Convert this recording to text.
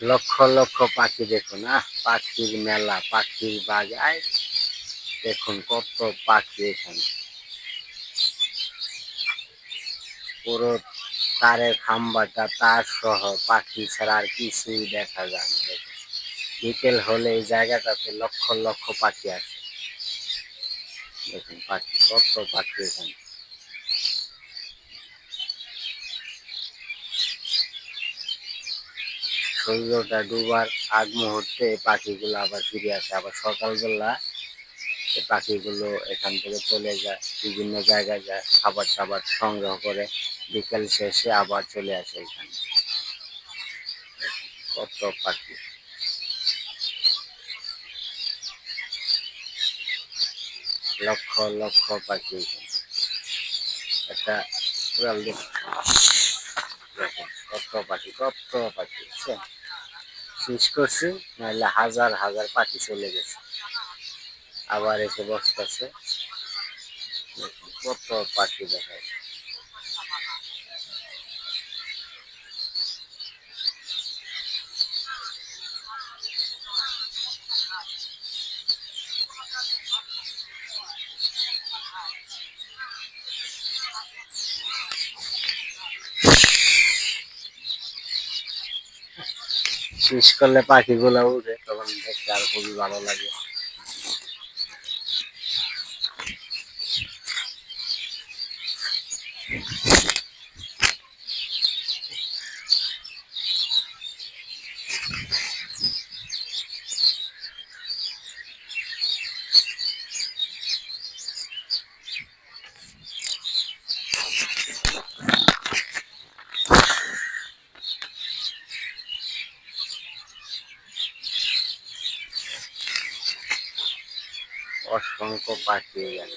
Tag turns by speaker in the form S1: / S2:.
S1: লক্ষ লক্ষ পাখি দেখুন, আহ, পাখির মেলা, পাখির বাজায় দেখুন কত পাখি এখানে। পুরো তারের খাম্বাটা তার সহ, পাখি ছাড়া আর কিছুই দেখা যায় না। বিকেল হলে এই জায়গাটাতে লক্ষ লক্ষ পাখি আসে। দেখুন পাখি, কত পাখি এখানে। সূর্যটা ডুবার আগ মুহূর্তে পাখিগুলো আবার ফিরে আসে। আবার সকালবেলা পাখিগুলো এখান থেকে চলে যায়, বিভিন্ন জায়গায় যায়, খাবার টাবার সংগ্রহ করে বিকেল শেষে আবার চলে আসে এখানে। কত পাখি। লক্ষ লক্ষ পাখি একটা কত পাখি কত পাখি শেষ করছি নাহলে হাজার হাজার পাখি চলে গেছে। আবার এসে বসতেছে। কত পাখি দেখা শেষ করলে পাখিগুলো উঠে তখন দেখতে আর খুবই ভালো লাগে। অসংখ্য পাখি এখানে